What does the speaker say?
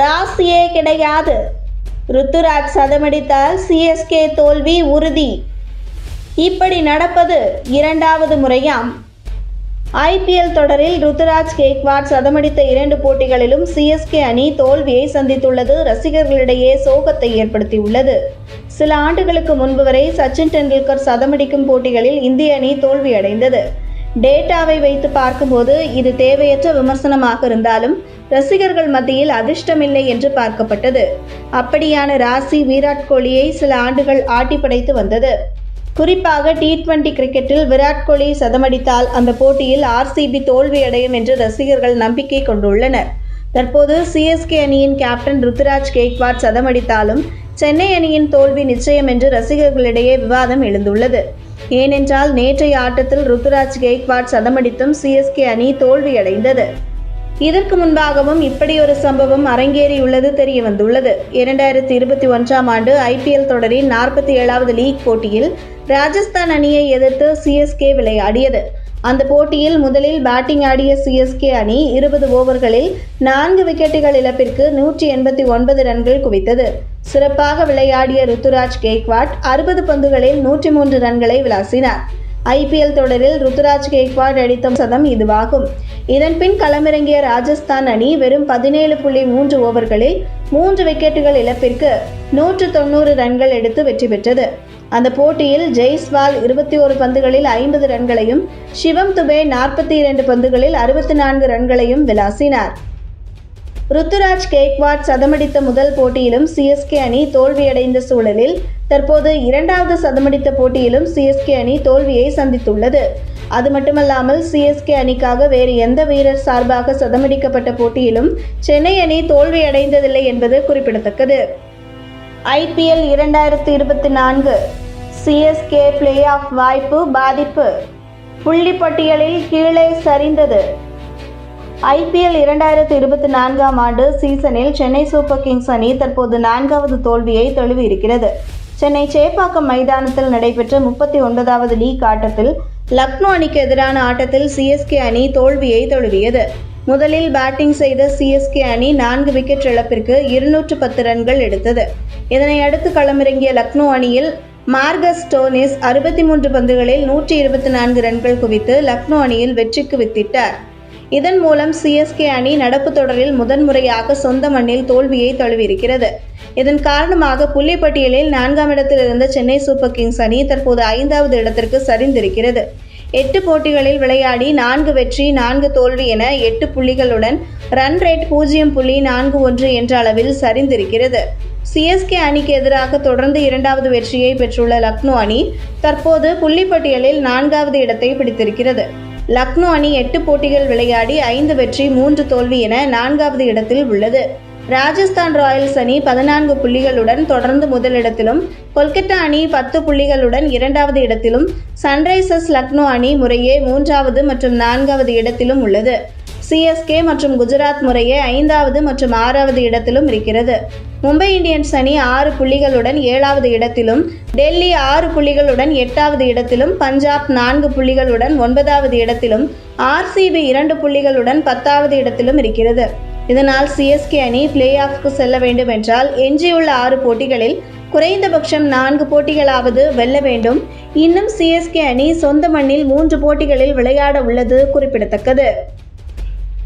ராசியே கிடையாது. ருத்துராஜ் சதமடித்தால் சிஎஸ்கே தோல்வி உறுதி. இப்படி நடப்பது இரண்டாவது முறையாம். ஐபிஎல் தொடரில் ருத்துராஜ் கேக்வாட் சதமடித்த இரண்டு போட்டிகளிலும் சிஎஸ்கே அணி தோல்வியை சந்தித்துள்ளது. ரசிகர்களிடையே சோகத்தை ஏற்படுத்தியுள்ளது. சில ஆண்டுகளுக்கு முன்பு வரை சச்சின் டெண்டுல்கர் சதமடிக்கும் போட்டிகளில் இந்திய அணி தோல்வியடைந்தது. டேட்டாவை வைத்து பார்க்கும்போது இது தேவையற்ற விமர்சனமாக இருந்தாலும் ரசிகர்கள் மத்தியில் அதிர்ஷ்டமில்லை என்று பார்க்கப்பட்டது. அப்படியான ராசி விராட் கோலியை சில ஆண்டுகள் ஆட்டி படைத்து வந்தது. குறிப்பாக டி டுவெண்டி கிரிக்கெட்டில் விராட் கோலி சதமடித்தால் அந்த போட்டியில் ஆர்சிபி தோல்வியடையும் என்று ரசிகர்கள் நம்பிக்கை கொண்டுள்ளனர். தற்போது சிஎஸ்கே அணியின் கேப்டன் ருத்துராஜ் கேக்வாட் சதமடித்தாலும் சென்னை அணியின் தோல்வி நிச்சயம் என்று ரசிகர்களிடையே விவாதம் எழுந்துள்ளது. ஏனென்றால் நேற்றைய ஆட்டத்தில் ருத்துராஜ் கேக்வாட் சதமடித்தும் சிஎஸ்கே அணி தோல்வியடைந்தது. இதற்கு முன்பாகவும் இப்படி ஒரு சம்பவம் அரங்கேறியுள்ளது தெரிய வந்துள்ளது. இரண்டாயிரத்தி இருபத்தி ஒன்றாம் ஆண்டு ஐபிஎல் தொடரின் நாற்பத்தி ஏழாவது லீக் போட்டியில் ராஜஸ்தான் அணியை எதிர்த்து சிஎஸ்கே விளையாடியது. அந்த போட்டியில் முதலில் பேட்டிங் ஆடிய சிஎஸ்கே அணி இருபது ஓவர்களில் நான்கு விக்கெட்டுகள் இழப்பிற்கு நூற்றி எண்பத்தி ஒன்பது ரன்கள் குவித்தது. சிறப்பாக விளையாடிய ருத்துராஜ் கேக்வாட் அறுபது பந்துகளில் நூற்றி மூன்று ரன்களை விளாசினார். ஐபிஎல் தொடரில் ருத்துராஜ் கேக்வாட் அடித்த சதம் இதுவாகும். இதன்பின் களமிறங்கிய ராஜஸ்தான் அணி வெறும் பதினேழு புள்ளி மூன்று ஓவர்களில் மூன்று விக்கெட்டுகள் இழப்பிற்கு நூற்று தொண்ணூறு ரன்கள் எடுத்து வெற்றி பெற்றது. அந்த போட்டியில் ஜெய்ஸ்வால் இருபத்தி ஒரு பந்துகளில் ஐம்பது ரன்களையும் சிவம் துபே நாற்பத்தி இரண்டு பந்துகளில் அறுபத்தி நான்கு ரன்களையும் விளாசினார். ருத்துராஜ் கேக்வாட் சதமடித்த முதல் போட்டியிலும் சிஎஸ்கே அணி தோல்வியடைந்த சூழலில் தற்போது இரண்டாவது சதமடித்த போட்டியிலும் சிஎஸ்கே அணி தோல்வியை சந்தித்துள்ளது. அது மட்டுமல்லாமல் சிஎஸ்கே அணிக்காக வேறு எந்த வீரர் சார்பாக சதமடிக்கப்பட்ட போட்டியிலும் சென்னை அணி தோல்வியடைந்ததில்லை என்பது குறிப்பிடத்தக்கது. ஐபிஎல் இரண்டாயிரத்தி இருபத்தி நான்கு சிஎஸ்கே பிளே ஆஃப் வாய்ப்பு பாதிப்பு. புள்ளி பட்டியலில் கீழே சரிந்தது. ஐபிஎல் இரண்டாயிரத்தி இருபத்தி நான்காம் ஆண்டு சீசனில் சென்னை சூப்பர் கிங்ஸ் அணி தற்போது நான்காவது தோல்வியை தழுவி இருக்கிறது சென்னை சேப்பாக்கம் மைதானத்தில் நடைபெற்ற முப்பத்தி ஒன்பதாவது லீக் ஆட்டத்தில் லக்னோ அணிக்கு எதிரான ஆட்டத்தில் சிஎஸ்கே அணி தோல்வியை தழுவியது. முதலில் பேட்டிங் செய்த சிஎஸ்கே அணி நான்கு விக்கெட் இழப்பிற்கு இருநூற்று பத்து ரன்கள் எடுத்தது. இதனை அடுத்து களமிறங்கிய லக்னோ அணியில் மார்கஸ் டோனிஸ் அறுபத்தி மூன்று பந்துகளில் நூற்றி இருபத்தி நான்கு ரன்கள் குவித்து லக்னோ அணியில் வெற்றிக்கு வித்திட்டார். இதன் மூலம் சிஎஸ்கே அணி நடப்பு தொடரில் முதன்முறையாக சொந்த மண்ணில் தோல்வியை தழுவியிருக்கிறது. இதன் காரணமாக புள்ளிப்பட்டியலில் நான்காம் இடத்தில் இருந்த சென்னை சூப்பர் கிங்ஸ் அணி தற்போது ஐந்தாவது இடத்திற்கு சரிந்திருக்கிறது. எட்டு போட்டிகளில் விளையாடி நான்கு வெற்றி நான்கு தோல்வி என எட்டு புள்ளிகளுடன் ரன் ரேட் பூஜ்ஜியம் புள்ளி நான்கு ஒன்று என்ற அளவில் சரிந்திருக்கிறது. சிஎஸ்கே அணிக்கு எதிராக தொடர்ந்து இரண்டாவது வெற்றியை பெற்றுள்ள லக்னோ அணி தற்போது புள்ளிப்பட்டியலில் நான்காவது இடத்தை பிடித்திருக்கிறது. லக்னோ அணி எட்டு போட்டிகள் விளையாடி ஐந்து வெற்றி மூன்று தோல்வி என நான்காவது இடத்தில் உள்ளது. ராஜஸ்தான் ராயல்ஸ் அணி பதினான்கு புள்ளிகளுடன் தொடர்ந்து முதலிடத்திலும் கொல்கத்தா அணி பத்து புள்ளிகளுடன் இரண்டாவது இடத்திலும் சன்ரைசர்ஸ் லக்னோ அணி முறையே மூன்றாவது மற்றும் நான்காவது இடத்திலும் உள்ளது. சிஎஸ்கே மற்றும் குஜராத் முறையே ஐந்தாவது மற்றும் ஆறாவது இடத்திலும் இருக்கிறது. மும்பை இந்தியன்ஸ் அணி ஆறு புள்ளிகளுடன் ஏழாவது இடத்திலும் டெல்லி ஆறு புள்ளிகளுடன் எட்டாவது இடத்திலும் பஞ்சாப் நான்கு புள்ளிகளுடன் ஒன்பதாவது இடத்திலும் ஆர்சிபி இரண்டு புள்ளிகளுடன் பத்தாவது இடத்திலும் இருக்கிறது. இதனால் சிஎஸ்கே அணி பிளே ஆஃப்க்கு செல்ல வேண்டும் என்றால் எஞ்சியுள்ள ஆறு போட்டிகளில் குறைந்தபட்சம் நான்கு போட்டிகளாவது வெல்ல வேண்டும். இன்னும் சிஎஸ்கே அணி சொந்த மண்ணில் மூன்று போட்டிகளில் விளையாட உள்ளது குறிப்பிடத்தக்கது.